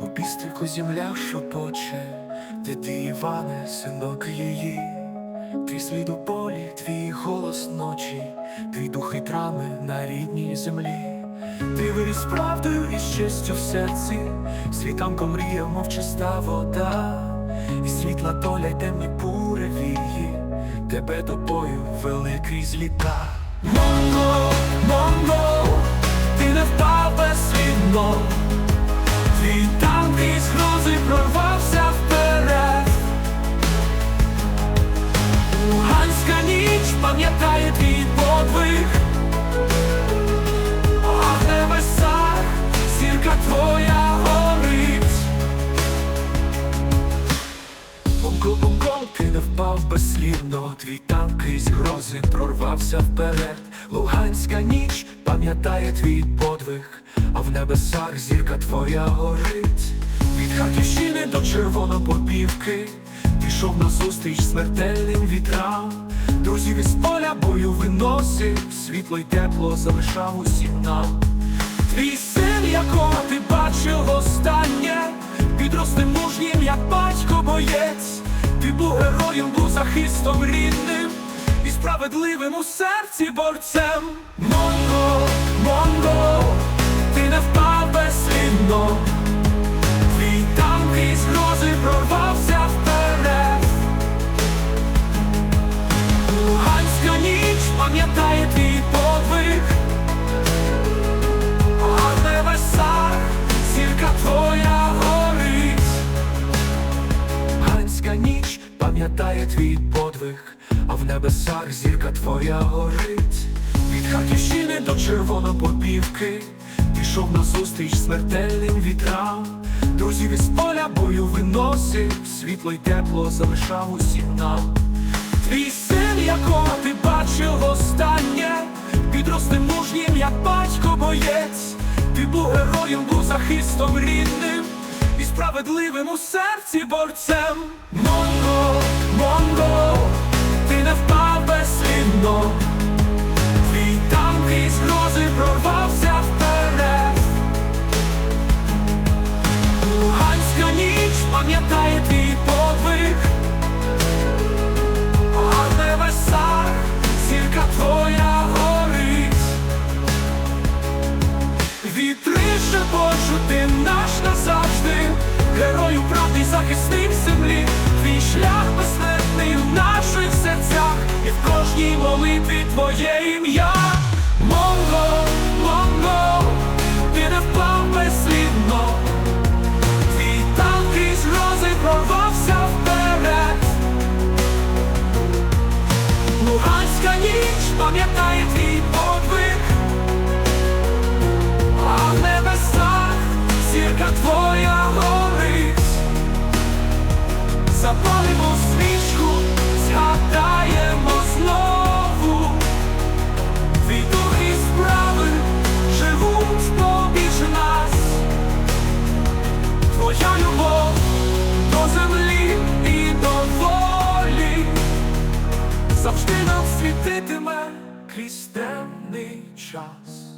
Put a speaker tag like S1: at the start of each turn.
S1: У Пістрику земля шопоче, де ти, Іване, синок її, ти слід у полі, твій голос ночі, твій дух і трами на рідній землі, ти виріс правдою і щастю в серці, світанком мрія, мов чиста вода, і світла доля й темні буревії тебе тобою великий зліта. Монго, Монго, ти не впав безслідно, із прорвався вперед. Луганська ніч пам'ятає твій подвиг, а в небесах зірка твоя горить. Від Харківщини до Червонопопівки пішов назустріч смертельним вітрам. Друзів із поля бою виносив, світло й тепло залишав усім нам. Твій син, якого ти бачив останнє, підросте мужнім, як батько боєць. Ти був героєм, був захистом рідним справедливим у серці борцем. Монго, Монго, ти не впав безслідно. Твій танк із грози прорвався вперед. Луганська ніч пам'ятає твій подвиг. А в небесах зірка твоя пам'ятає твій подвиг, а в небесах зірка твоя горить. Від Харківщини до Червонопопівки пішов назустріч смертельним вітрам. Друзів із поля бою виносив, світло й тепло залишав усім нам. Твій син, якого ти бачив останнє, підросте мужнім, як батько боєць. Ти був героєм, був захистом рідним і справедливим у серці борцем. Монго, Монго, ти не впав безслідно. Твій танк із грози прорвався вперед. Луганська ніч пам'ятає твій подвиг. А в небесах зірка твоя горить. Вітри шепочу, ти наш назавжди, герою правди захисник землі, твій шлях і в кожній молитві твоє ім'я. Монго, Монго, ти не впав безслідно, твій танк із грози прорвався вперед. Луганська ніч пам'ятає завжди нам світитиме крізь темний час.